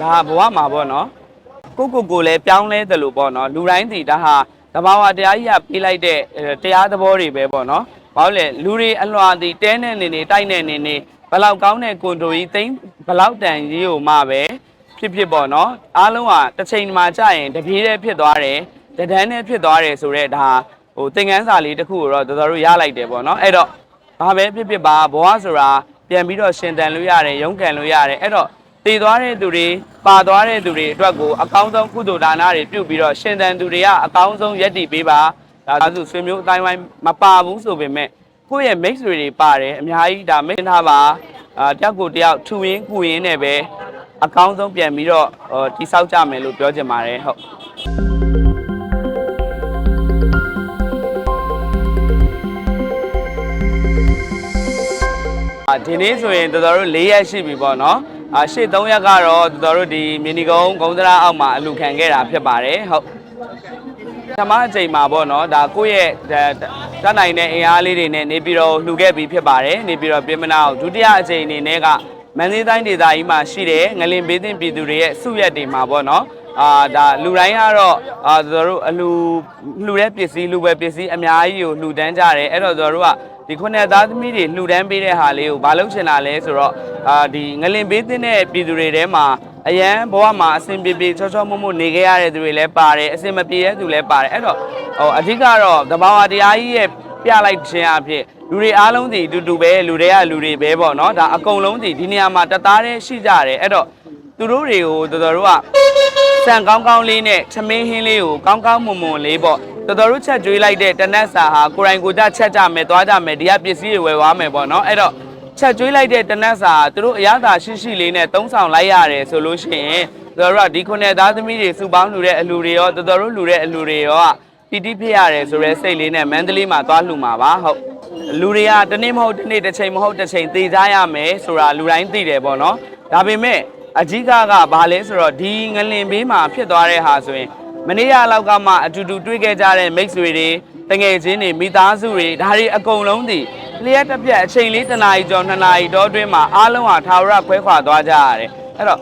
ဒါဘဝမှာပေါ့နော်ကိုကိုကိုလည်းပြောင်းလဲတယ်လို့ပေါ့နော်လူတိုင်းဒီဒါဟာတဘာဝတရားကြီးကပေးလိုက်တဲ့အဲတရားသဘောတွေပဲပေါ့နော်ဘာလို့လဲလူတွေအလွှာဒီတဲနဲ့နေနေတိုက်နဲ့နေနေဘလောက်ကောင်းတဲ့ကွန်တိုကြီးသိမ်းဘလောက်တန်ကြီးကိုမှပဲဖြစ်ဖြစ်ပေါ့နော်အားလုံးကတစ်ချိန်မှာကြာရင်တပြေးတည်းဖြစ်သွားတယ်တဒန်းနဲ့ဖြစ်သွားတယ်ဆိုတော့ဒါဟိုသင်ခန်းစာလေးတစ်ခုကိုတော့တော်တော်တို့ရလိုက်တယ်ပေါ့နော်အဲ့တော့ဘာပဲဖြစ်ဖြစ်ပါဘဝဆိုတာပြန်ပြီးတော့ရှင်တန်လို့ရတယ်ရုန်းကန်လို့ရတယ်အဲ့တော့ တည်သွားတဲ့သူတွေပါသွားတဲ့သူတွေအတွက်ကိုအကောင်းဆုံးကုသိုလ်ဒါနတွေပြုပြီးတော့ရှင်တန်သူတွေကအကောင်းဆုံးယက်တည်ပေးပါဒါဆိုဆွေမျိုးအတိုင်းဝိုင်းမပါဘူးဆိုပေမဲ့ကိုယ့်ရဲ့ mix တွေတွေပါတယ်အများကြီးဒါ mix ထားပါအာတယောက်ကိုတယောက်ထူရင်းကူရင်းနဲ့ပဲအကောင်းဆုံးပြန်ပြီးတော့ဟိုတိဆောက်ကြမယ်လို့ပြောချင်ပါတယ်ဟုတ်အာဒီနေ့ဆိုရင်တော်တော်တို့၄ရက်ရှိပြီပေါ့နော် အာရှေ့၃ရက်ကတော့တော်တော်တို့ဒီမီနီကုန်းဂုံးသရာအောက်မှာအလူခံခဲ့တာဖြစ်ပါတယ်ဟုတ်ပထမအချိန်မှာပေါ့နော်ဒါကိုယ့်ရဲ့တတ်နိုင်တဲ့အင်အားလေးတွေနဲ့နေပြီးတော့လှူခဲ့ပြီးဖြစ်ပါတယ်နေပြီးတော့ပြင်မနာကိုဒုတိယအချိန်အနေနဲ့ကမန္တလေးတိုင်းဒေသကြီးမှာရှိတဲ့ငလင်ဘေးသင့်ပြည်သူတွေရဲ့စုရက်တွေမှာပေါ့နော်အာဒါလူတိုင်းကတော့အာတော်တို့အလူလှူတဲ့ပစ္စည်းလူပဲပစ္စည်းအများကြီးကိုလှူဒန်းကြတယ်အဲ့တော့တော်တို့က ဒီခုနှစ်သားသမီးတွေလှူဒန်းပေးတဲ့ဟာလေးကိုမလုပ်ချင်တာလဲဆိုတော့အာဒီငလင်ပေးတဲ့ပြည်သူတွေထဲမှာအရန်ဘဝမှာအဆင်ပြေပြေချောချောမွမွနေခဲ့ရတဲ့သူတွေလည်းပါတယ်အဆင်မပြေတဲ့သူလည်းပါတယ်အဲ့တော့ဟိုအဓိကတော့တဘာဝတရားကြီးရဲ့ပြလိုက်ခြင်းအဖြစ်လူတွေအားလုံးဒီအတူတူပဲလူတွေကလူတွေပဲပေါ့နော်ဒါအကုန်လုံးဒီဒီနေရာမှာတသားတည်းရှိကြတယ်အဲ့တော့သူတို့တွေကိုတော်တော်တို့ကဆန်ကောင်းကောင်းလေးနဲ့သမင်းဟင်းလေးကိုကောင်းကောင်းမွန်မွန်လေးပေါ့ တော်တော်တို့ချက်ကျွေးလိုက်တဲ့တနက်စာဟာကိုရိုင်ကိုကြချက်ကြမယ်သွားကြမယ်ဒီကပစ္စည်းတွေဝယ်သွားမယ်ပေါ့နော်အဲ့တော့ချက်ကျွေးလိုက်တဲ့တနက်စာဟာသူတို့အရသာရှိရှိလေးနဲ့သုံးဆောင်လိုက်ရတယ်ဆိုလို့ရှိရင်တော်တော်ကဒီခုနှစ်သားသမီးတွေစုပေါင်းလူတဲ့အလူတွေရောတော်တော်တို့လူတဲ့အလူတွေရောကပီတိဖြစ်ရတယ်ဆိုရဲစိတ်လေးနဲ့မန္တလေးမှာသွားလှူမှာပါဟုတ်လူတွေကတနေ့မဟုတ်တနေ့တစ်ချိန်မဟုတ်တစ်ချိန်သေကြရမယ်ဆိုတာလူတိုင်းသိတယ်ပေါ့နော်ဒါပေမဲ့အကြီးကကဘာလဲဆိုတော့ဒီငလင်ဘေးမှာဖြစ်သွားတဲ့ဟာဆိုရင် မနေ့ကလောက်ကမှအတူတူတွေ့ခဲ့ကြတဲ့မိတ်ဆွေတွေတငယ်ချင်းတွေမိသားစုတွေဒါတွေအကုန်လုံးဒီလျှက်တစ်ပြက်အချိန်လေးတစ်နာရီကျော်နှစ်နာရီတောအတွင်းမှာအားလုံးဟာထာဝရခွဲခွာသွားကြရတယ်အဲ့တော့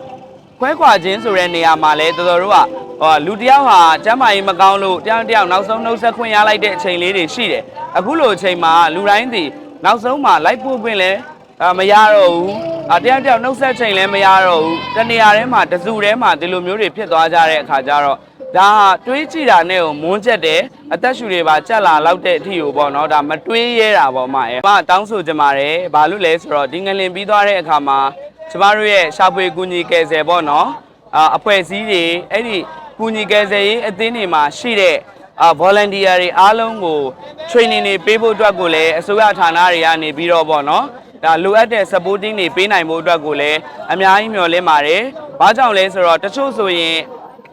ခွဲခွာခြင်းဆိုတဲ့နေရာမှာလဲတော်တော်တို့ကဟောလူတစ်ယောက်ဟာကျမ်းမာရေးမကောင်းလို့တယောက်တစ်ယောက်နောက်ဆုံးနှုတ်ဆက်ခွင့်ရလိုက်တဲ့အချိန်လေးတွေရှိတယ်အခုလိုအချိန်မှာလူတိုင်းဒီနောက်ဆုံးမှာလိုက်ပို့ခွင့်လဲအာမရတော့ဘူးအတယောက်တယောက်နှုတ်ဆက်ချိန်လည်းမရတော့ဘူးတနေရာထဲမှာတစုထဲမှာဒီလိုမျိုးတွေဖြစ်သွားကြတဲ့အခါကျတော့ ဒါဟာတွေးကြည့်တာနဲ့ကိုမွန်းချက်တယ်အသက်ရှူတွေပါကြက်လာလောက်တဲ့အထိကိုပေါ့နော်ဒါမတွေးရဲတာပေါ့မရဲ့မတောင်းဆိုကြပါတယ်ဘာလို့လဲဆိုတော့ဒီငလင်ပြီးသွားတဲ့အခါမှာကျမတို့ရဲ့ရှာဖွေကူညီကယ်ဆယ်ပေါ့နော်အာအဖွဲ့အစည်းတွေအဲ့ဒီကူညီကယ်ဆယ်ရေးအသင်းတွေမှာရှိတဲ့အာ volunteer တွေအားလုံးကို training တွေပေးဖို့အတွက်ကိုလည်းအစိုးရဌာနတွေကနေပြီးတော့ပေါ့နော်ဒါလိုအပ်တဲ့ supporting တွေပေးနိုင်ဖို့အတွက်ကိုလည်းအများကြီးမျှော်လင့်ပါတယ်။ဘာကြောင့်လဲဆိုတော့တချို့ဆိုရင်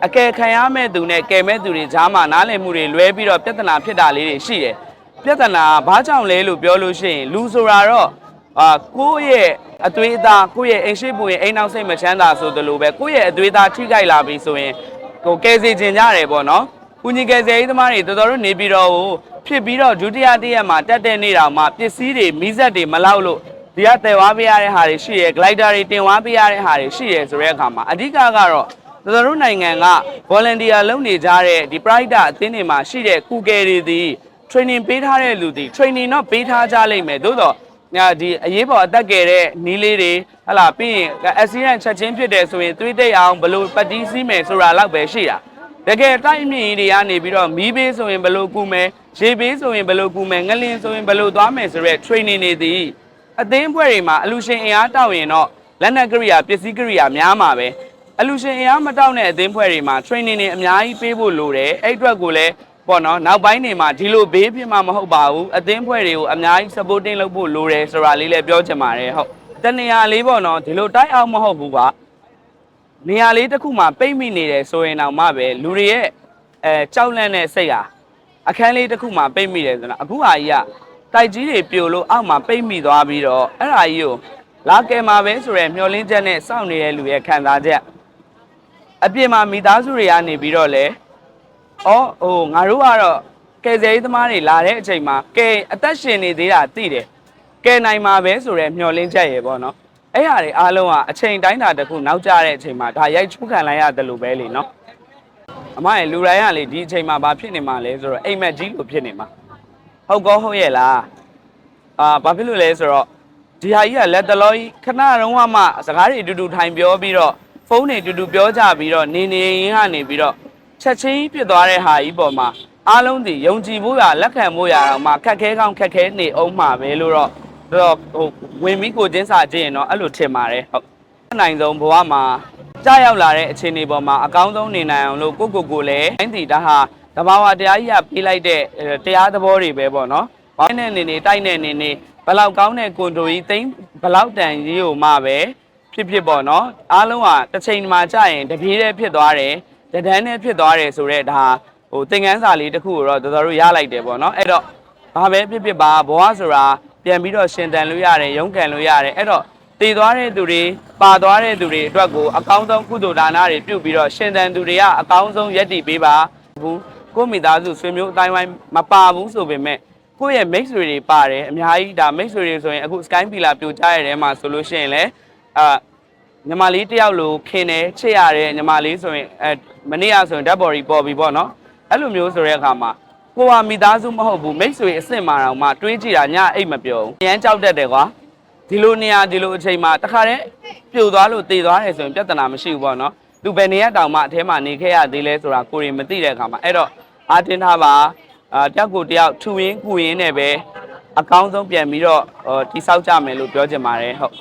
အကယ်ခံရမဲ့သူနဲ့ကယ်မဲ့သူတွေကြားမှာနားလည်မှုတွေလွဲပြီးတော့ပြဿနာဖြစ်တာလေးတွေရှိတယ်။ပြဿနာဘာကြောင့်လဲလို့ပြောလို့ရှိရင်လူဆိုတာတော့အာကိုယ့်ရဲ့အသွေးသားကိုယ့်ရဲ့အိမ်ရှိပူရင်အိမ်နောက်စိတ်မချမ်းသာဆိုသလိုပဲကိုယ့်ရဲ့အသွေးသားထိခိုက်လာပြီဆိုရင်ကိုကယ်စီခြင်းကြရတယ်ပေါ့နော်။ကုညီကယ်ဆယ်ရေးသမားတွေတော်တော်တို့နေပြီးတော့ဖြစ်ပြီးတော့ဒုတိယတစ်ရက်မှာတက်တဲ့နေ့တောင်မှပစ္စည်းတွေမိစက်တွေမလောက်လို့ဒီကတယ်ဝါပေးရတဲ့ဟာတွေရှိရယ် glider တွေတင်ဝါပေးရတဲ့ဟာတွေရှိရယ်ဆိုတဲ့အခါမှာအဓိကကတော့ တော်တော်နိုင်ငံက volunteer လုပ်နေကြတဲ့ဒီ pride အသင်းတွေမှာရှိတဲ့ကုကယ်တွေဒီ training ပေးထားတဲ့လူဒီ training တော့ပေးထားကြလိမ့်မယ်သို့တော့ညာဒီအရေးပေါ်အသက်ကယ်တဲ့နီးလေးတွေဟလာပြီးရင် accident ချက်ချင်းဖြစ်တယ်ဆိုရင်သွေးတိတ်အောင်ဘယ်လို့ပတ်တီးစီးမယ်ဆိုတာလောက်ပဲရှိတာတကယ်တိုက်မြင့်ကြီးတွေကနေပြီးတော့မီးဘေးဆိုရင်ဘယ်လို့ကူမယ်ရေဘေးဆိုရင်ဘယ်လို့ကူမယ်ငလင်ဆိုရင်ဘယ်လို့သွားမယ်ဆိုတဲ့ training တွေဒီအသင်းအဖွဲ့တွေမှာအလူရှင်အင်အားတောက်ရင်တော့လက်နက်ကရိယာပစ္စည်းကရိယာများမှာပဲ အလူရှင်အင်အားမတောက်တဲ့အသင်းအဖွဲ့တွေမှာ training တွေအများကြီးပေးဖို့လိုတယ်အဲ့အတွက်ကိုလည်းပေါ့နော်နောက်ပိုင်းတွေမှာဒီလိုဘေးဖြစ်မှာမဟုတ်ပါဘူးအသင်းအဖွဲ့တွေကိုအများကြီး supporting လုပ်ဖို့လိုတယ်ဆိုတာလေးလည်းပြောချင်ပါတယ်ဟုတ်တနေရာလေးပေါ့နော်ဒီလိုတိုက်အောင်မဟုတ်ဘူးပါနေရာလေးတစ်ခုမှာပိတ်မိနေတယ်ဆိုရင်တော့မှပဲလူတွေရဲ့အဲကြောက်လန့်တဲ့စိတ်ဟာအခန်းလေးတစ်ခုမှာပိတ်မိတယ်ဆိုတော့အခုဟာကြီးကတိုက်ကြီးတွေပြိုလို့အောက်မှာပိတ်မိသွားပြီးတော့အဲ့ဟာကြီးကိုလာကယ်မှာပဲဆိုရယ်မျောလင်းချက်နဲ့စောင့်နေတဲ့လူရဲ့ခံစားချက် အပြင်မှာမိသားစုတွေကနေပြီးတော့လေဩဟိုငါတို့ကတော့ကယ်ဆယ်ရေးသမားတွေလာတဲ့အချိန်မှာကယ်အသက်ရှင်နေသေးတာသိတယ်ကယ်နိုင်မှာပဲဆိုရယ်မျောလင်းချက်ရယ်ပေါ့နော်အဲ့ဟာတွေအားလုံးကအချိန်တိုင်းတာတစ်ခုနောက်ကျတဲ့အချိန်မှာဒါရိုက်ချုပ်ခံလိုက်ရတယ်လို့ပဲလေနော်အမရဲ့လူတိုင်းကလေဒီအချိန်မှာဘာဖြစ်နေမှာလဲဆိုတော့အိမ်မက်ကြီးလို့ဖြစ်နေမှာဟုတ်ကောဟုတ်ရဲ့လားအာဘာဖြစ်လို့လဲဆိုတော့ဒီဟာကြီးကလက်တလောကြီးခဏတုန်းကမှစကားတွေအတူတူထိုင်ပြောပြီးတော့ ဖုန်းတွေအတူတူပြောကြပြီးတော့နေနေရင်းကနေပြီးတော့ချက်ချင်းပြစ်သွားတဲ့ဟာကြီးပေါ်မှာအားလုံးဒီယုံကြည်ဖို့ရလက်ခံဖို့ရတော့မှခက်ခဲကောင်းခက်ခဲနေအောင်မှာပဲလို့တော့တော့ဟိုဝင်ပြီးကိုချင်းစာကြည့်ရင်တော့အဲ့လိုထင်ပါတယ်ဟုတ်အနိုင်ဆုံးဘဝမှာကြားရောက်လာတဲ့အခြေအနေပေါ်မှာအကောင်းဆုံးနေနိုင်အောင်လို့ကိုကိုကိုလည်းတိုင်းတီဒါဟာတဘာဝတရားကြီးကပေးလိုက်တဲ့တရားသဘောတွေပဲပေါ့နော်။ဘာနဲ့နေနေတိုက်နေနေနေဘလောက်ကောင်းတဲ့ကွန်တိုကြီးသိမ့်ဘလောက်တန်ကြီးကိုမှပဲ ဖြစ်ဖြစ်ပေါ့နော်။အားလုံးကတစ်ချိန်မှာကြာရင်တပြေးတည်းဖြစ်သွားတယ်။တဒန်းနဲ့ဖြစ်သွားတယ်ဆိုတော့ဒါဟိုသင်ခန်းစာလေးတစ်ခုကိုတော့တော်တော်တို့ရလိုက်တယ်ပေါ့နော်။အဲ့တော့ဘာပဲဖြစ်ဖြစ်ပါဘဝဆိုတာပြန်ပြီးတော့ရှင်တန်လို့ရတယ်ရုန်းကန်လို့ရတယ်အဲ့တော့တည်သွားတဲ့သူတွေပါသွားတဲ့သူတွေအတွက်ကိုအကောင်းဆုံးကုသိုလ်ဒါနတွေပြုပြီးတော့ရှင်တန်သူတွေကအကောင်းဆုံးယက်တည်ပေးပါဘူးကိုယ့်မိသားစုဆွေမျိုးအတိုင်းဝိုင်းမပါဘူးဆိုပေမဲ့ကိုယ့်ရဲ့မိတ်ဆွေတွေပါတယ်အများကြီးဒါမိတ်ဆွေတွေဆိုရင်အခု Sky Pila ပြိုကျရတဲ့မှာဆိုလို့ရှိရင်လည်း အာညီမလေးတယောက်လိုခင်တယ်ချစ်ရတဲ့ညီမလေးဆိုရင်အဲမနေ့ကဆိုရင်ဓာတ်ဘော်ရီပေါ်ပြီပေါ့နော်အဲ့လိုမျိုးဆိုတဲ့အခါမှာကိုကမိသားစုမဟုတ်ဘူးမိတ်ဆွေအစ်စ်မာတော့မှတွေးကြည့်တာညအိတ်မပြောဘူး။ရမ်းကြောက်တတ်တယ်ကွာ။ဒီလိုနေရာဒီလိုအချိန်မှာတခါတည်းပြိုသွားလို့တည်သွားတယ်ဆိုရင်ပြဿနာမရှိဘူးပေါ့နော်။သူဘယ်နေရတောင်မှအထဲမှာနေခဲ့ရသေးလဲဆိုတာကိုရင်မသိတဲ့အခါမှာအဲ့တော့အာတင်ထားပါအာတယောက်ကိုတယောက်ထူရင်းကူရင်းနဲ့ပဲအကောင်းဆုံးပြန်ပြီးတော့ဟိုတိဆောက်ကြမယ်လို့ပြောချင်ပါတယ်ဟုတ်